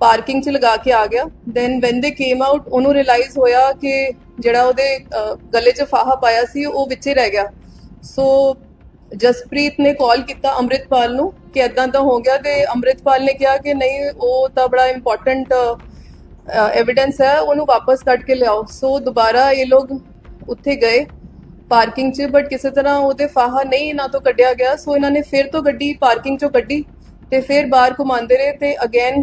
Parking 'ਚ ਲਗਾ ਕੇ ਆ ਗਿਆ। Then when they came out ਉਹਨੂੰ ਰਿਅਲਾਈਜ਼ ਹੋਇਆ ਕਿ ਜਿਹੜਾ ਉਹਦੇ ਗਲੇ 'ਚ ਫਾਹਾ ਪਾਇਆ ਸੀ, ਉਹ ਵਿੱਚੇ ਰਹਿ ਗਿਆ। ਸੋ ਜਸਪ੍ਰੀਤ ਨੇ ਕਾਲ ਕੀਤਾ ਅੰਮ੍ਰਿਤਪਾਲ ਨੂੰ ਕਿ ਇਦਾਂ ਤਾਂ ਹੋ ਗਿਆ ਤੇ ਅੰਮ੍ਰਿਤਪਾਲ ਨੇ ਕਿਹਾ ਕਿ ਨਹੀਂ, ਉਹ ਤਾਂ ਬੜਾ ਇੰਪੋਰਟੈਂਟ ਐਵੀਡੈਂਸ ਹੈ, ਉਹਨੂੰ ਵਾਪਸ ਕੱਢ ਕੇ ਲਿਆਓ। ਸੋ ਦੁਬਾਰਾ ਇਹ ਲੋਕ ਉੱਥੇ ਗਏ ਪਾਰਕਿੰਗ 'ਚ ਬਟ ਕਿਸੇ ਤਰ੍ਹਾਂ ਉਹਦੇ ਫਾਹਾ ਨਹੀਂ ਇਹਨਾਂ ਤੋਂ ਕੱਢਿਆ ਗਿਆ। ਸੋ ਇਹਨਾਂ ਨੇ ਫਿਰ ਤੋਂ ਗੱਡੀ ਪਾਰਕਿੰਗ 'ਚੋਂ ਕੱਢੀ ਤੇ ਫਿਰ ਬਾਹਰ ਘੁਮਾਉਂਦੇ ਰਹੇ ਤੇ ਅਗੇਨ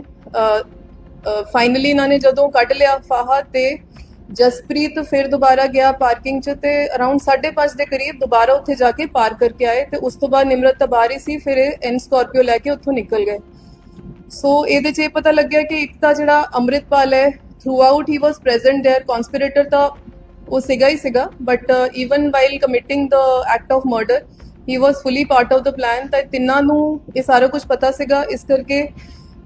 ਫਾਈਨਲੀ ਇਹਨਾਂ ਨੇ ਜਦੋਂ ਕੱਢ ਲਿਆ ਫਾਹਾ ਤੇ ਜਸਪ੍ਰੀਤ ਫਿਰ ਦੁਬਾਰਾ ਗਿਆ ਪਾਰਕਿੰਗ 'ਚ ਤੇ ਅਰਾਊਂਡ 5:30 ਦੇ ਕਰੀਬ ਦੁਬਾਰਾ ਉੱਥੇ ਜਾ ਕੇ ਪਾਰਕ ਕਰਕੇ ਆਏ ਤੇ ਉਸ ਤੋਂ ਬਾਅਦ ਨਿਮਰਤ ਤਾਂ ਬਾਹਰ ਹੀ ਸੀ ਫਿਰ ਇਹ ਐਨ ਸਕਾਰਪੀਓ ਲੈ ਕੇ ਉੱਥੋਂ ਨਿਕਲ ਗਏ ਸੋ ਇਹਦੇ 'ਚ ਇਹ ਪਤਾ ਲੱਗਿਆ ਕਿ ਇੱਕ ਤਾਂ ਜਿਹੜਾ ਅੰਮ੍ਰਿਤਪਾਲ ਹੈ throughout he was present there conspirator ਤਾਂ ਉਹ ਸੀਗਾ ਹੀ ਸੀਗਾ but even while committing the act of murder he was fully part of the plan ਤਾਂ ਇਹ ਤਿੰਨਾਂ ਨੂੰ ਇਹ ਸਾਰਾ ਕੁਝ ਪਤਾ ਸੀਗਾ ਇਸ ਕਰਕੇ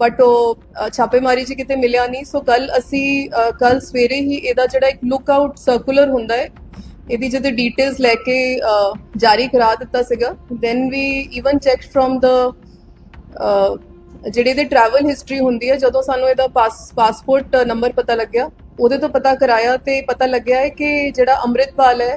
ਬਟ ਉਹ ਛਾਪੇਮਾਰੀ 'ਚ ਕਿਤੇ ਮਿਲਿਆ ਨਹੀਂ। ਸੋ ਕੱਲ ਅਸੀਂ ਕੱਲ ਸਵੇਰੇ ਹੀ ਇਹਦਾ ਜਿਹੜਾ ਇੱਕ ਲੁੱਕ ਆਊਟ ਸਰਕੂਲਰ ਹੁੰਦਾ ਹੈ, ਇਹਦੀ ਜਿਹਦੇ ਡੀਟੇਲਸ ਲੈ ਕੇ ਜਾਰੀ ਕਰਾ ਦਿੱਤਾ ਸੀਗਾ। Then we even check from the ਜਿਹੜੀ ਇਹਦੀ ਟਰੈਵਲ ਹਿਸਟਰੀ ਹੁੰਦੀ ਹੈ, ਜਦੋਂ ਸਾਨੂੰ ਇਹਦਾ ਪਾਸ ਪਾਸਪੋਰਟ ਨੰਬਰ ਪਤਾ ਲੱਗਿਆ, ਉਹਦੇ ਤੋਂ ਪਤਾ ਕਰਾਇਆ ਤੇ ਪਤਾ ਲੱਗਿਆ ਹੈ ਕਿ ਜਿਹੜਾ ਅੰਮ੍ਰਿਤਪਾਲ ਹੈ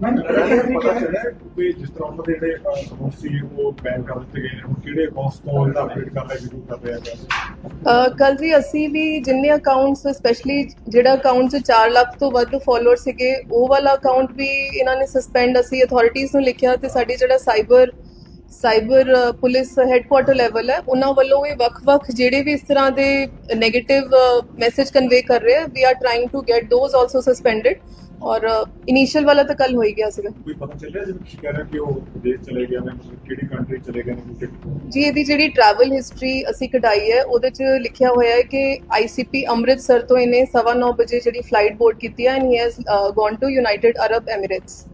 ਮੈਂ ਪਤਾ ਚੱਲਿਆ ਕਿ ਜਿਸ ਤਰ੍ਹਾਂ ਉਹਨਾਂ ਦੇ ਜਿਹੜੇ ਅਕਾਊਂਟ ਸੀ ਉਹ ਬੈਨ ਕਰ ਦਿੱਤੇ ਗਏ ਨੇ ਹੁਣ ਕਿਹੜੇ ਅਕਾਊਂਟਸ ਤੋਂ ਇਹਦਾ ਅਪਡੇਟ ਕਰਨਾ ਸ਼ੁਰੂ ਕਰ ਰਿਹਾ ਹੈ ਕੱਲ ਜੀ ਅਸੀਂ ਵੀ ਜਿੰਨੇ ਅਕਾਊਂਟਸ ਸਪੈਸ਼ਲੀ ਜਿਹੜਾ ਅਕਾਊਂਟ 'ਚ 4 ਲੱਖ ਤੋਂ ਵੱਧ ਫਾਲੋਅਰ ਸੀਗੇ ਉਹ ਵਾਲਾ ਅਕਾਊਂਟ ਵੀ ਇਹਨਾਂ ਨੇ ਸਸਪੈਂਡ ਅਸੀਂ ਅਥਾਰਟੀਆਂ ਨੂੰ ਲਿਖਿਆ ਤੇ ਸਾਡੀ ਜਿਹੜਾ cyber cyber police headquarter level ਹੈ ਉਹਨਾਂ ਵੱਲੋਂ ਵੀ ਵੱਖ-ਵੱਖ ਜਿਹੜੇ ਵੀ ਇਸ ਤਰ੍ਹਾਂ ਦੇ 네ਗੇਟਿਵ ਮੈਸੇਜ ਕਨਵੇ ਕਰ ਰਹੇ ਆ we are trying to get those also suspended ਔਰ ਇਨੀਸ਼ੀਅਲ ਵਾਲਾ ਤਾਂ ਕੱਲ ਹੋ ਹੀ ਗਿਆ ਸੀਗਾ। ਕੋਈ ਪਤਾ ਚੱਲਿਆ ਜਿਵੇਂ ਤੁਸੀਂ ਕਹਿ ਰਹੇ ਹੋ ਕਿ ਉਹ ਵਿਦੇਸ਼ ਚਲੇ ਗਏ ਨੇ ਮਤਲਬ ਕਿਹੜੀ ਕੰਟਰੀ ਚਲੇ ਗਏ ਨੇ ਕਿਉਂਕਿ ਜੀ ਇਹਦੀ ਜਿਹੜੀ ਟਰੈਵਲ ਹਿਸਟਰੀ ਅਸੀਂ ਕਢਾਈ ਹੈ ਉਹਦੇ 'ਚ ਲਿਖਿਆ ਹੋਇਆ ਹੈ ਕਿ ਆਈਸੀਪੀ ਅੰਮ੍ਰਿਤਸਰ ਤੋਂ ਇਹਨੇ 9:30 ਵਜੇ ਜਿਹੜੀ ਫਲਾਈਟ ਬੋਰਡ ਕੀਤੀ ਹੈ and he has gone to United Arab Emirates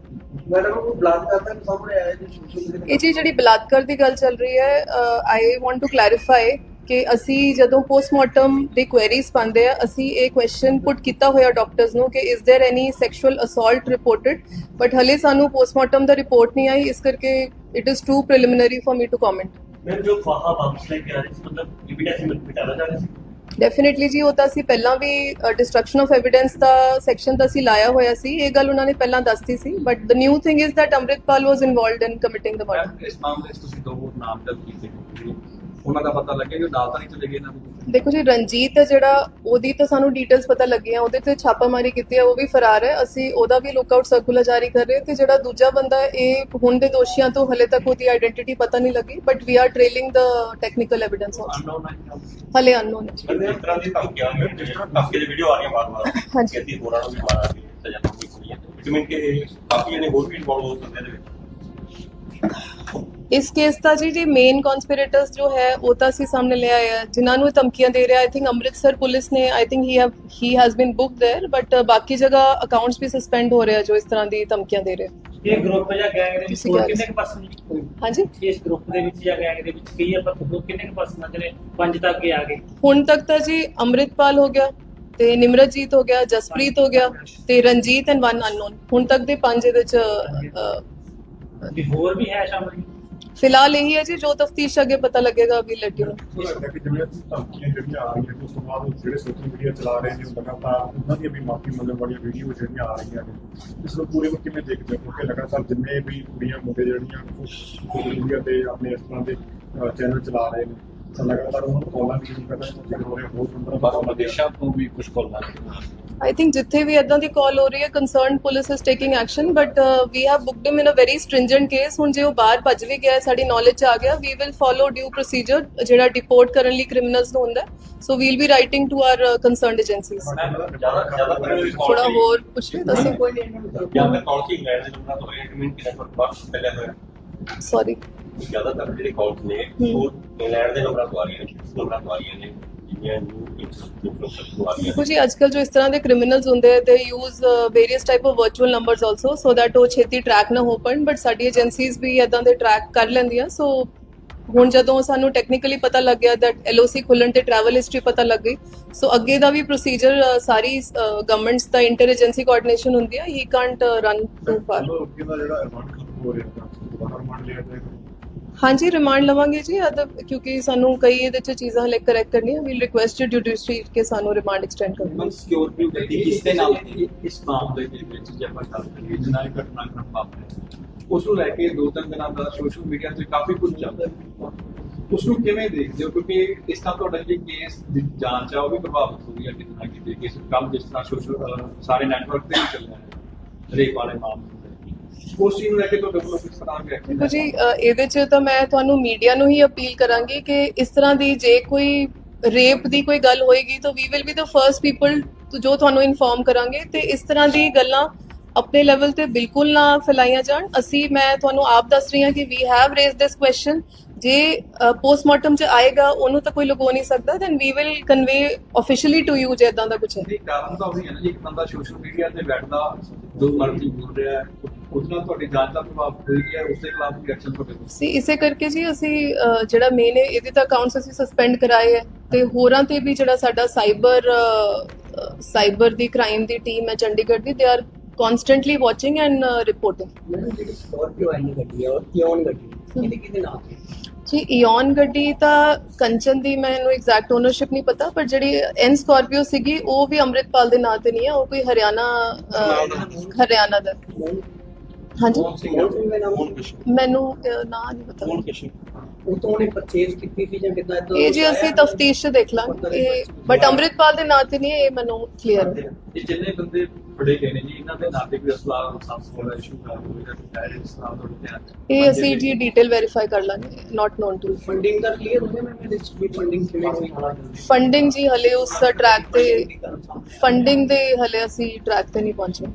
madam ਉਹ ਬਲਾਤਕਾਰ ਦਾ ਸਾਹਮਣੇ ਆਇਆ ਜੀ ਸੋਸ਼ਲ ਮੀਡੀਆ ਇਹ ਜੀ ਜਿਹੜੀ ਬਲਾਤਕਾਰ ਦੀ ਗੱਲ ਚੱਲ ਰਹੀ ਹੈ ਆਈ ਵਾਂਟ ਟੂ ਕਲੈਰੀਫਾਈ ਕਿ ਅਸੀਂ ਜਦੋਂ ਪੋਸਟਮਾਰਟਮ ਦੀ ਕੁਐਰੀਜ਼ ਪਾਉਂਦੇ ਆ ਅਸੀਂ ਇਹ ਕੁਐਸਚਨ ਪੁੱਟ ਕੀਤਾ ਹੋਇਆ ਡਾਕਟਰਸ ਨੂੰ ਕਿ is there any sexual assault reported but ਹਲੇ ਸਾਨੂੰ ਪੋਸਟਮਾਰਟਮ ਦਾ ਰਿਪੋਰਟ ਨਹੀਂ ਆਈ ਇਸ ਕਰਕੇ it is too preliminary for me to comment ਮੈਂ ਜੋ ਫਾਹਾ ਵਾਪਸ ਲੈ ਕੇ ਆ ਰਹੀ ਸੀ ਮਤਲਬ ਇਵੀਡੈਂਸ ਮਿਟਾਣਾ ਚਾਹ ਰਹੀ ਸੀ? ਡੈਫੀਨਿਟਲੀ ਜੀ ਉਹ ਤਾਂ ਅਸੀਂ ਪਹਿਲਾਂ ਵੀ ਡਿਸਟਰਕਸ਼ਨ ਆਫ ਐਵੀਡੈਂਸ ਦਾ ਸੈਕਸ਼ਨ ਤਾਂ ਅਸੀਂ ਲਾਇਆ ਹੋਇਆ ਸੀ ਇਹ ਗੱਲ ਉਹਨਾਂ ਨੇ ਪਹਿਲਾਂ ਦੱਸਤੀ ਸੀ but the new thing is that Amritpal was involved in committing the murder ਇਸ ਮਾਮਲੇ 'ਚ ਤੁਸੀਂ ਦੋ ਨਾਮ ਦਰਜ ਕੀਤੇ ਉਹਨਾਂ ਦਾ ਪਤਾ ਲੱਗਿਆ ਕਿ ਉਹ ਨਾਲ ਤਾਂ ਨਹੀਂ ਚਲੇ ਗਏ ਇਹਨਾਂ ਦੇ ਦੇਖੋ ਜੀ ਰਣਜੀਤ ਹੈ ਜਿਹੜਾ ਉਹਦੀ ਤਾਂ ਸਾਨੂੰ ਡੀਟੇਲਸ ਪਤਾ ਲੱਗੀਆਂ ਉਹਦੇ ਤੇ ਛਾਪਾਮਾਰੀ ਕੀਤੀ ਹੈ ਉਹ ਵੀ ਫਰਾਰ ਹੈ। ਅਸੀਂ ਉਹਦਾ ਵੀ ਲੁੱਕਆਊਟ ਸਰਕੂਲਰ ਜਾਰੀ ਕਰ ਰਹੇ ਹਾਂ ਤੇ ਜਿਹੜਾ ਦੂਜਾ ਬੰਦਾ ਹੈ, ਇਹ ਹੁਣ ਦੇ ਦੋਸ਼ੀਆਂ ਤੋਂ ਹਲੇ ਤੱਕ ਉਹਦੀ ਆਇਡੈਂਟੀਟੀ ਪਤਾ ਨਹੀਂ ਲੱਗੀ but we are trailing the technical evidence also unknown ਹੈ ਹਲੇ ਅਨਨੋਨ ਹੈ ਜਿਸ ਤਰ੍ਹਾਂ ਦੀ ਧਮਕੀਆਂ ਨੇ ਜਿਸ ਤਰ੍ਹਾਂ ਧਮਕੀ ਦੀ ਵੀਡੀਓ ਆ ਰਹੀਆਂ ਬਾਰ-ਬਾਰ ਹਾਂਜੀ। ਕਿ ਅਸੀਂ ਹੋਰਾਂ ਨੂੰ ਵੀ ਮਾਰਾਂਗੇ ਸਜ਼ਾ ਨਹੀਂ ਹੋਣੀ ਹੈ। ਜਿਵੇਂ ਕਿ ਕਾਫੀ ਜਣੇ ਹੋਰ ਵੀ ਇਨਵੋਲਵ ਹੋ ਸਕਦੇ ਨੇ। ਇਸ ਕੇਸ ਦਾ ਜੀ ਜੀ ਮੇਨ ਕਨਸਪੀਰੇਟਰਸ ਜੋ ਹੈ ਉਹ ਤਾਂ ਅਸੀਂ ਸਾਹਮਣੇ ਲੈ ਆਏ ਆ ਜਿਨ੍ਹਾਂ ਨੂੰ ਇਹ ਧਮਕੀਆਂ ਦੇ ਰਿਹਾ ਆਈ ਥਿੰਕ ਅੰਮ੍ਰਿਤਸਰ ਪੁਲਿਸ ਨੇ I think he have he has been booked there but ਬਾਕੀ ਜਗ੍ਹਾ ਅਕਾਊਂਟਸ ਵੀ ਸਸਪੈਂਡ ਹੋ ਰਿਹਾ ਜੋ ਇਸ ਤਰ੍ਹਾਂ ਦੀ ਧਮਕੀਆਂ ਦੇ ਰਿਹਾ ਇਹ ਗਰੁੱਪ ਜਾਂ ਗੈਂਗ ਦੇ ਵਿੱਚ ਤੁਸੀਂ ਹੋਰ ਕਿਹਾ ਕਿੰਨੇ ਕੁ ਪਰਸਨ ਹਾਂਜੀ ਇਸ ਗਰੁੱਪ ਦੇ ਵਿੱਚ ਜਾਂ ਗੈਂਗ ਦੇ ਵਿੱਚ ਕਈ ਆਪਾਂ ਖੁਦ ਕਿੰਨੇ ਕੁ ਪਰਸਨ ਆ ਜਿਹੜੇ ਪੰਜ ਤੱਕ ਅੱਗੇ ਆ ਗਏ ਹੁਣ ਤੱਕ ਤਾਂ ਜੀ ਅੰਮ੍ਰਿਤਪਾਲ ਹੋ ਗਿਆ ਤੇ ਨਿਮਰਤਜੀਤ ਹੋ ਗਿਆ ਜਸਪ੍ਰੀਤ ਹੋ ਗਿਆ ਤੇ ਰਣਜੀਤ ਐਂਡ ਵਨ ਅਨਨੋਨ ਹੁਣ ਤੱਕ ਦੇ ਪੰਜ ਇਹਦੇ ਚ ਅ, ਵੀ ਹੋਰ ਵੀ ਹੈ ਸ਼ਾਮਲ ਫਿਲਹਾਲ ਇਹੀ ਹੈ ਜੀ ਜੋ ਤਫਤੀਸ਼ ਅੱਗੇ ਪਤਾ ਲੱਗੇਗਾ ਨੋ। ਉਹ ਲੱਗਦਾ ਕਿ ਜਿਵੇਂ ਧਮਕੀਆਂ ਜਿਹੜੀਆਂ ਆ ਰਹੀਆਂ ਨੇ ਉਸ ਤੋਂ ਬਾਅਦ ਉਹ ਜਿਹੜੇ ਸੋਸ਼ਲ ਮੀਡੀਆ ਚਲਾ ਰਹੇ ਨੇ ਲਗਾਤਾਰ ਉਹਨਾਂ ਦੀਆਂ ਵੀ ਮਾਫੀ ਮੰਗਣ ਵਾਲੀਆਂ ਵੀਡੀਓ ਜਿਹੜੀਆਂ ਆ ਰਹੀਆਂ ਨੇ ਇਸ ਨੂੰ ਪੂਰੇ ਨੂੰ ਕਿਵੇਂ ਦੇਖਦੇ ਹੋ? ਕਿਉਂਕਿ ਲਗਾਤਾਰ ਜਿੰਨੇ ਵੀ ਕੁੜੀਆਂ ਮੁੰਡੇ ਜਿਹੜੀਆਂ ਸੋਸ਼ਲ ਮੀਡੀਆ ਤੇ ਆਪਣੇ ਇਸ ਤਰ੍ਹਾਂ ਦੇ ਚੈਨਲ ਚਲਾ ਰਹੇ ਨੇ ਲਗਾਤਾਰ ਉਹਨਾਂ ਨੂੰ ਕਾਲਾਂ ਵੀ ਜ਼ਿਕਰ ਹੋ ਰਿਹਾ ਬਹੁਤ ਅੰਦਰ ਬਾਹਰੋਂ ਵਿਦੇਸ਼ਾਂ ਤੋਂ ਵੀ ਕੁਝ ਕਾਲ I think ਜਿੱਥੇ ਵੀ ਇਦਾਂ ਦੀ ਕਾਲ ਹੋ ਰਹੀ ਹੈ concerned police is taking action but we have booked him in a very stringent case ਹੁਣ ਜੇ ਉਹ ਬਾਹਰ ਭੱਜ ਵੀ ਗਿਆ ਸਾਡੀ ਨੌਲੇਜ ਚ ਆ ਗਿਆ we will follow due procedure ਜਿਹੜਾ ਡਿਪੋਰਟ ਕਰਨ ਲਈ ਕ੍ਰਿਮੀਨਲਸ ਨੂੰ ਹੁੰਦਾ so we'll be writing to our concerned agencies ਜ਼ਿਆਦਾ ਥੋੜਾ ਹੋਰ ਪੁੱਛੇ ਦੱਸੋ ਜਾਂ ਤਾਂ ਕਾਲ ਕੀ ਇੰਗਲੈਂਡ ਦੇ ਤੋਂ ਹੈ ਕਮਿਊਨਿਟੀ ਨੈਟਵਰਕ ਬਾਕਸ ਪਹਿਲੇ ਹੋਇਆ ਸੌਰੀ ਜ਼ਿਆਦਾਤਰ ਜਿਹੜੇ ਕਾਲਸ ਨੇ ਉਹ ਇੰਗਲੈਂਡ ਦੇ ਨੰਬਰਾਂ ਤੋਂ ਆ ਰਹੀਆਂ ਨੇ ਨੰਬਰਾਂ ਤੋਂ ਆ ਰਹੀਆਂ ਨੇ ਤੋਂ ਆ ਰਹੀਆਂ ਦੇਖੋ ਜੀ ਅੱਜਕੱਲ ਜੋ ਇਸ ਤਰ੍ਹਾਂ ਦੇ ਕ੍ਰਿਮੀਨਲਸ ਹੁੰਦੇ ਆ they use various type of virtual numbers also so that ਉਹ ਛੇਤੀ ਟਰੈਕ ਨਾ ਹੋ ਪਾਣ ਬਟ ਸਾਡੀ ਏਜੰਸੀਜ਼ ਵੀ ਇਦਾਂ ਦੇ ਟਰੈਕ ਕਰ ਲੈਂਦੀਆਂ ਸੋ ਹੁਣ ਜਦੋਂ ਸਾਨੂੰ ਟੈਕਨੀਕਲੀ ਪਤਾ ਲੱਗ ਗਿਆ ਦੈਟ ਐਲਓਸੀ ਖੁੱਲਣ ਤੇ ਟਰੈਵਲ ਹਿਸਟਰੀ ਪਤਾ ਲੱਗ ਗਈ ਸੋ ਅੱਗੇ ਦਾ ਵੀ ਪ੍ਰੋਸੀਜਰ ਸਾਰੀ ਗਵਰਨਮੈਂਟਸ ਦਾ ਇੰਟਰ ਏਜੰਸੀ ਕੋਆਰਡੀਨੇਸ਼ਨ ਹੁੰਦੀ ਹੈ he can't run too far ਜਿਹੜਾ ਹੋ ਰਿਹਾ ਤਾਂ ਦੁਬਾਰਾ ਰਿਮਾਂਡ ਲਿਆ ਜਾਏਗਾ ਹਾਂਜੀ ਰਿਮਾਂਡ ਲਵਾਂਗੇ ਜੀ। ਅਦ ਕਿਉਂਕਿ ਸਾਨੂੰ ਕਈ ਇਹਦੇ ਚ ਚੀਜ਼ਾਂ ਹਲੇ ਕਰੈਕਟ ਕਰਨੀਆਂ। ਵੀ ਰਿਕੁਐਸਟ ਜੁਡੀਸ਼ਰੀ ਕੇ ਸਾਨੂੰ ਰਿਮਾਂਡ ਐਕਸਟੈਂਡ ਕਰੋ। ਮਨ ਸਿਕਿਉਰਿਟੀ ਗੱਡੀ ਕਿਸ ਦੇ ਨਾਮ ਤੇ ਇਸ ਮਾਮਲੇ ਦੇ ਵਿੱਚ ਜੇ ਆਪਾਂ ਗੱਲ ਕਰੀਏ ਜਿਨ੍ਹਾਂ ਨੇ ਘਟਨਾਕ੍ਰਮ ਵਾਪਰਿਆ ਉਸ ਨੂੰ ਲੈ ਕੇ ਦੋ ਤਿੰਨ ਦਿਨਾਂ ਦਾ ਸੋਸ਼ਲ ਮੀਡੀਆ ਤੇ ਕਾਫੀ ਕੁਝ ਚੱਲਦਾ ਹੈ। ਉਸ ਨੂੰ ਕਿਵੇਂ ਦੇਖਦੇ ਹੋ? ਕਿਉਂਕਿ ਇਸ ਤਰ੍ਹਾਂ ਤੁਹਾਡਾ ਜਿਹੜੀ ਕੇਸ ਦੀ ਜਾਂਚ ਆ ਉਹ ਵੀ ਪ੍ਰਭਾਵਿਤ ਹੋ ਰਹੀ ਹੈ ਕਿਤੇ ਨਾ ਕਿਤੇ ਕਿਸ ਕੰਮ ਜਿਸ ਤਰ੍ਹਾਂ ਸੋਸ਼ਲ ਸਾਰੇ ਨੈਟਵਰਕ ਤੇ ਵੀ ਚੱਲ ਰਿਹਾ ਹੈ ਰੇਪ ਵਾਲੇ ਮਾਮਲੇ। ਉਸ ਚੀਜ਼ ਨੂੰ ਲੈ ਕੇ ਤੁਹਾਡੇ ਕੋਲ ਕਿਸ ਤਰ੍ਹਾਂ ਦੇ ਦੇਖੋ ਜੀ ਇਹਦੇ ਚ ਤਾਂ ਮੈਂ ਤੁਹਾਨੂੰ ਮੀਡੀਆ ਨੂੰ ਹੀ ਅਪੀਲ ਕਰਾਂਗੀ ਕਿ ਇਸ ਤਰ੍ਹਾਂ ਦੀ ਜੇ ਕੋਈ ਰੇਪ ਦੀ ਕੋਈ ਗੱਲ ਹੋਏਗੀ ਤਾਂ we will be the first people ਜੋ ਤੁਹਾਨੂੰ ਇਨਫੋਰਮ ਕਰਾਂਗੇ ਤੇ ਇਸ ਤਰ੍ਹਾਂ ਦੀ ਗੱਲਾਂ ਆਪਣੇ ਲੈਵਲ ਤੇ ਬਿਲਕੁਲ ਨਾ ਫੈਲਾਈਆਂ ਜਾਣ। ਅਸੀਂ, ਮੈਂ ਤੁਹਾਨੂੰ ਆਪ ਦੱਸ ਰਹੀ ਹਾਂ ਕਿ we have raise this question ਜੇ ਪੋਸਟਮਾਰਟਮ ਚ ਆਏਗਾ ਉਹਨੂੰ ਤਾਂ ਕੋਈ ਲੁਕੋ ਨਹੀਂ ਸਕਦਾ then we will convey officially to you ਜੇ ਇਦਾਂ ਦਾ ਕੁਝ ਹੈ। ਨਹੀਂ ਕਾਰਨ ਤਾਂ ਉਹੀ ਹੈ ਨਾ ਜੀ ਇੱਕ ਬੰਦਾ ਸੋਸ਼ਲ ਮੀਡੀਆ ਤੇ ਬੈਠਦਾ ਜੋ ਮਰਜ਼ੀ ਬੋਲ ਰਿਹਾ ਹੈ ਨਾਲ ਤੁਹਾਡੀ ਜਾਂਚ ਦਾ ਪ੍ਰਭਾਵ ਹੋਏਗੀ ਹੈ ਉਸ ਦੇ ਖਿਲਾਫ ਵੀ ਐਕਸ਼ਨ ਤੁਹਾਡੇ ਕੋਲ। ਸੀ ਇਸੇ ਕਰਕੇ ਜੀ ਅਸੀਂ ਜਿਹੜਾ ਮੇਨ ਹੈ ਇਹਦੇ ਤਾਂ ਅਕਾਊਂਟਸ ਅਸੀਂ ਸਸਪੈਂਡ ਕਰਾਏ ਹੈ ਤੇ ਹੋਰਾਂ ਤੇ ਵੀ ਜਿਹੜਾ ਸਾਡਾ ਸਾਈਬਰ ਸਾਈਬਰ ਦੀ ਕ੍ਰਾਈਮ ਦੀ ਟੀਮ ਹੈ ਚੰਡੀਗੜ੍ਹ ਦੀ they are constantly watching and reporting ਮੈਨੂੰ ਜਿਹੜੀ ਸਕਾਰਪੀਓ ਆਈ ਗੱਡੀ ਹੈ ਔਰ ਕਿਉਂ ਗੱਡੀ? ਕਿਹਦੇ ਕਿਹਦੇ ਨਾਮ ਜੀ ਇਓਨ ਗੱਡੀ ਤਾਂ ਕੰਚਨ ਦੀ ਮੈਨੂੰ ਐਗਜ਼ੈਕਟ ਓਨਰਸ਼ਿਪ ਨਹੀਂ ਪਤਾ ਪਰ ਜਿਹੜੀ ਐਨ ਸਕਾਰਪੀਓ ਸੀਗੀ ਉਹ ਵੀ ਅੰਮ੍ਰਿਤਪਾਲ ਦੇ ਨਾਂ ਤੇ ਨਹੀਂ ਹੈ ਉਹ ਕੋਈ ਹਰਿਆਣਾ ਹਰਿਆਣਾ ਦਾ। ਹਾਂਜੀ? ਕੌਣ ਸੀ ਕੌਣ ਮੈਨੂੰ ਅਹ, ਨਾਂ ਨਹੀਂ ਪਤਾ। ਉਹ ਤੋਂ ਉਹਨੇ ਪਰਚੇਸ ਕੀਤੀ ਸੀ ਜਾਂ ਕਿੱਦਾਂ ਇਹ ਜੀ ਅਸੀਂ ਤਫਤੀਸ਼ ਚ ਦੇਖ ਲਾਂਗੇ। ਇਹ ਬਟ ਅੰਮ੍ਰਿਤਪਾਲ ਦੇ ਨਾਂ ਤੇ ਨਹੀਂ ਇਹ ਮੈਨੂੰ ਕਲੀਅਰ ਹੈ ਇਹ ਜਿੰਨੇ ਬੰਦੇ ਫੜੇ ਗਏ ਨੇ ਜੀ ਇਹਨਾਂ ਦੇ ਨਾਂ ਤੇ ਕੋਈ ਅਸਲਾਹ ਲਾਇਸੈਂਸ ਵਾਲਾ ਇਸ਼ੂ ਕਰ ਹੋਵੇਗਾ ਕਿ ਡਾਇਰੈਕਟ ਇਸਲਾਮ ਤੋਂ ਧਿਆਨ ਇਹ ਅਸੀਂ ਜੀ ਡਿਟੇਲ ਵੈਰੀਫਾਈ ਕਰ ਲਾਂਗੇ ਨਾਟ ਨੋਨ ਟੂ ਫੰਡਿੰਗ ਦਾ ਕਲੀਅਰ ਹੋ ਗਿਆ ਮੈਂ ਇਹਦੇ ਵਿੱਚ ਵੀ ਫੰਡਿੰਗ ਕਿਵੇਂ ਹੋਈ? ਫੰਡਿੰਗ ਜੀ ਹਲੇ ਉਸ ਟਰੈਕ ਤੇ ਫੰਡਿੰਗ ਦੇ ਹਲੇ ਅਸੀਂ ਟਰੈਕ ਤੇ ਨਹੀਂ ਪਹੁੰਚੇ।